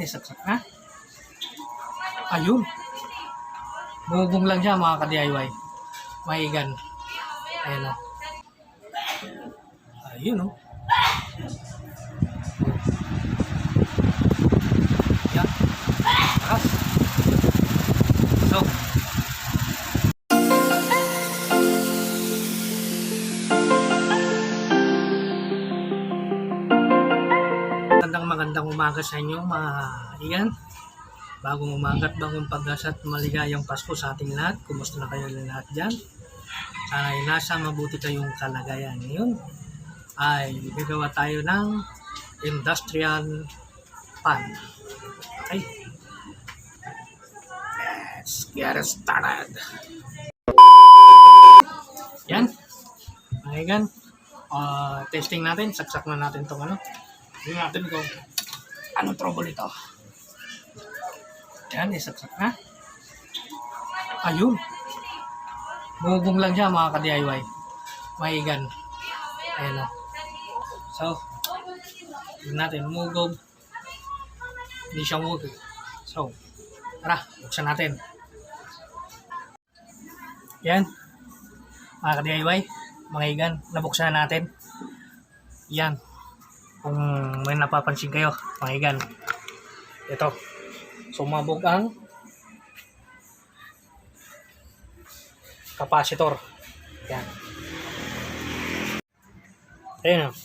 Yan, isaksak na. Ayun. Bumubong lang siya mga ka-DIY. Mahigan. Ayan o. Ayun o. umaga sa inyo mga iyan. Bagong umaga at bagong pag-asa at maligayang Pasko sa ating lahat. Kumusta na kayo lahat dyan? Sana ay nasa mabuti kayong kalagayan. Ngayon ay gagawa tayo ng industrial pan. Okay? Let's get started. Yan. Ayan. Uh, testing natin. Saksak na natin itong ano. Tingnan natin kung anong trouble ito. Yan, isaksak na. Ayun. Bumubong lang siya mga ka-DIY. Mahigan. Ayan o. So, tingnan natin. Mugog. Hindi siya mugog. So, tara, buksan natin. Yan. Mga ka-DIY. Mahigan. Nabuksan na natin. Yan kung may napapansin kayo, mahigan. Ito, sumabog ang kapasitor. Yan. Ayan o.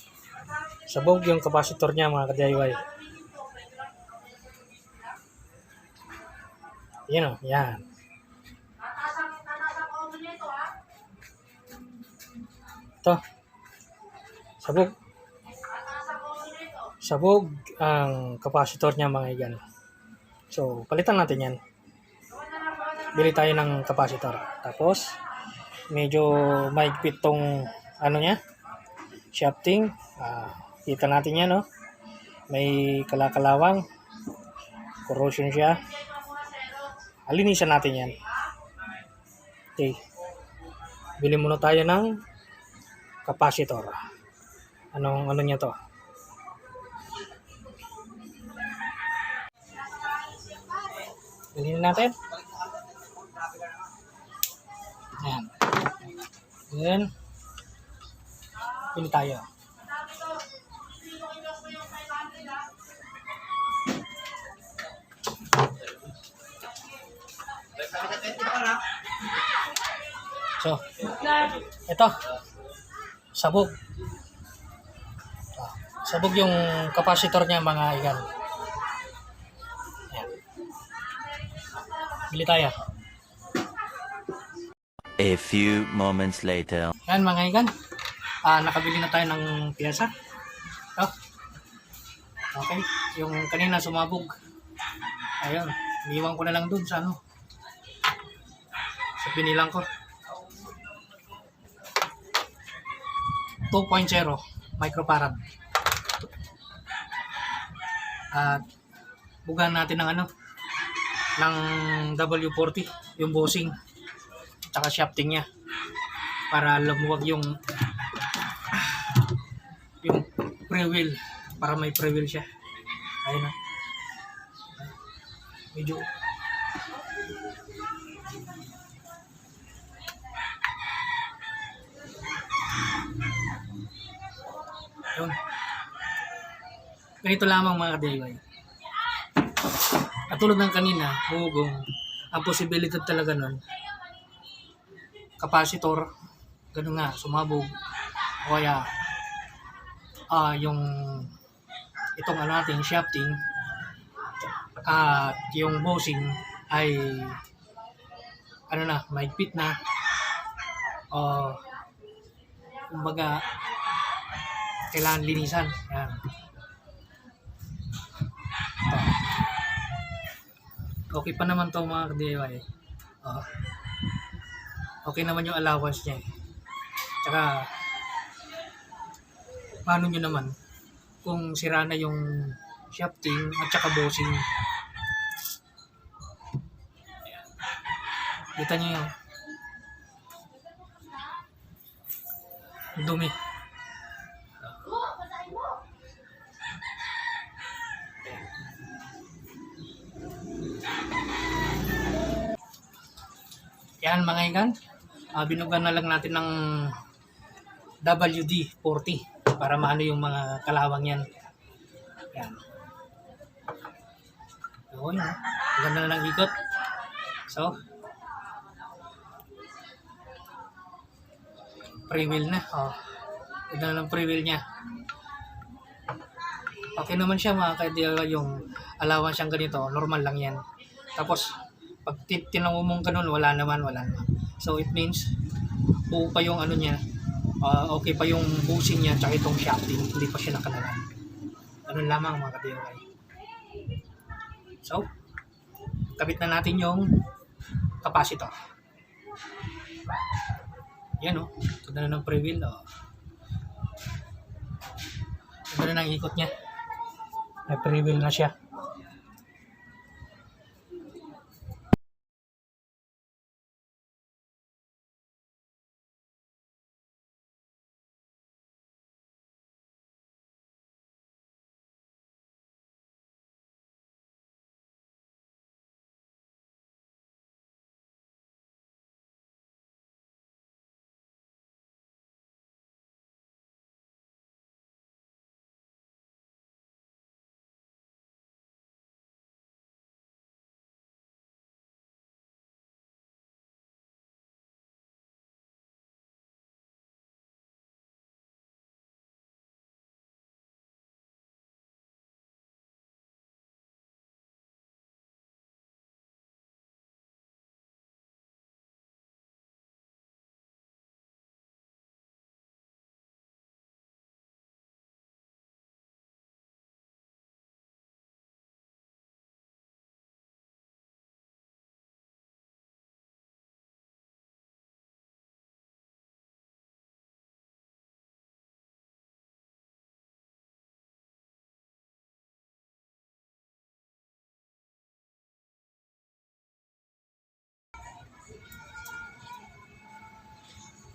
Sabog yung kapasitor niya mga ka-DIY. Yan o, yan. Ito. Sabog sabog ang kapasitor niya mga igan. So, palitan natin yan. Bili tayo ng kapasitor. Tapos, medyo maigpit tong ano niya, shafting. Ah, kita natin yan, no? May kalakalawang. Corrosion siya. Alinisan natin yan. Okay. Bili muna tayo ng kapasitor. Anong ano niya to? Bilhin natin. Ayan. Then, pili tayo. So, ito. Sabog. Ah, Sabog yung kapasitor niya mga igan. Bili tayo. A few moments later. Yan mga igan. Ah, nakabili na tayo ng piyasa. Oh. Okay. Yung kanina sumabog. Ayun. Iniwan ko na lang dun sa ano. Sa pinilang ko. 2.0 microfarad. At bugan natin ng ano ng W40 yung bossing tsaka shafting niya para lumuwag yung yung pre-wheel para may pre-wheel siya. Ayun na. Medyo yun ganito lamang mga DIY katulad ng kanina hugong. Ang posibilidad talaga nun kapasitor ganun nga sumabog. O kaya ah yung itong ano natin shafting at yung bossing ay ano na mahigpit na. O kumbaga kailangan linisan. Yan okay pa naman to mga DIY oh okay naman yung allowance niya eh. Tsaka, paano nyo naman kung sira na yung shafting at saka bossing. Ayan. Kita nyo yun. Dumi. Yan mga ikan, ah, binugan na lang natin ng WD-40 para maano yung mga kalawang yan. Yan. Oo, yun. ah. Ganda na ng ikot. So, pre-wheel na. Oh. Ganda na ng pre-wheel niya. Okay naman siya mga kaidila yung allowance siyang ganito. Normal lang yan. Tapos, pag tin- tinanong mong ganun, wala naman, wala naman. So, it means, buo pa yung ano niya, ah, okay pa yung bushing niya, tsaka itong shafting, hindi pa siya nakalalan. Ganun lamang mga ka-DIY. So, kabit na natin yung capacitor. Yan o, oh. ganda na ng pre-wheel. Oh. Ganda na ng ikot niya. May pre-wheel na siya.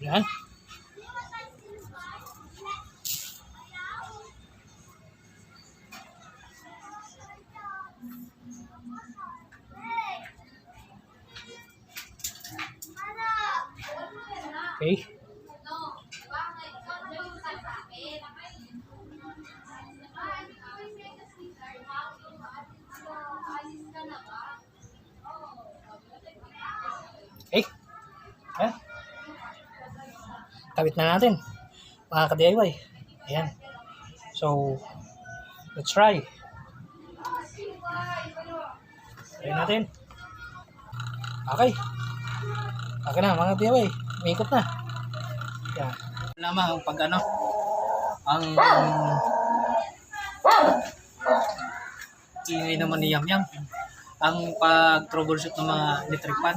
Yan. Okay. Okay. Ayan. Kabit na natin. Mga ka-DIY. Ayan. So, let's try. Try natin. Okay. Okay na mga DIY. Umikot na. Yan. Lamang ang pag ano, ang ingay naman ni Yam Yam. Ang pag-troubleshoot ng mga electric fan.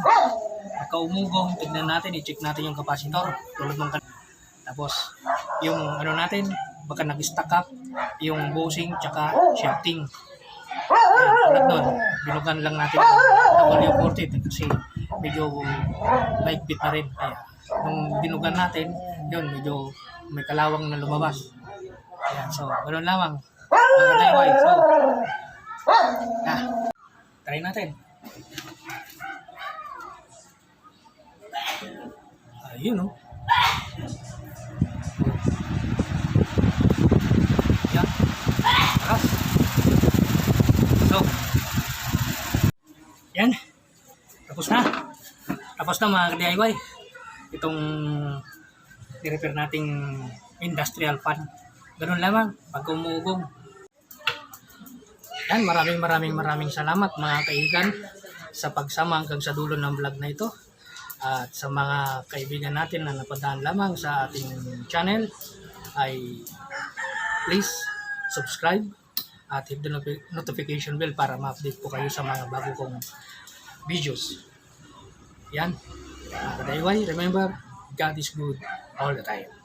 Pagka-umugong, tignan natin, i-check natin yung capacitor. Tulad ng Tapos, yung ano natin, baka nag-stack up, yung bushing, tsaka shafting. Ayan, tulad nun, binugan lang natin ang W40 kasi medyo maigpit na rin. Kaya, nung binugan natin, yun, medyo may kalawang na lumabas. Ayan, so, ganoon lamang. Mga ka-DIY. So, ah, try natin. Ayun, oh. So, yan. Tapos na. Tapos na mga DIY. Itong i-repair nating industrial fan. Ganun lamang. Pag umugong. Yan. Maraming maraming maraming salamat mga kaigan sa pagsama hanggang sa dulo ng vlog na ito. At sa mga kaibigan natin na napadaan lamang sa ating channel ay please subscribe at hit the notifi- notification bell para ma-update po kayo sa mga bago kong videos. Yan. Mga ka-DIY, remember, God is good all the time.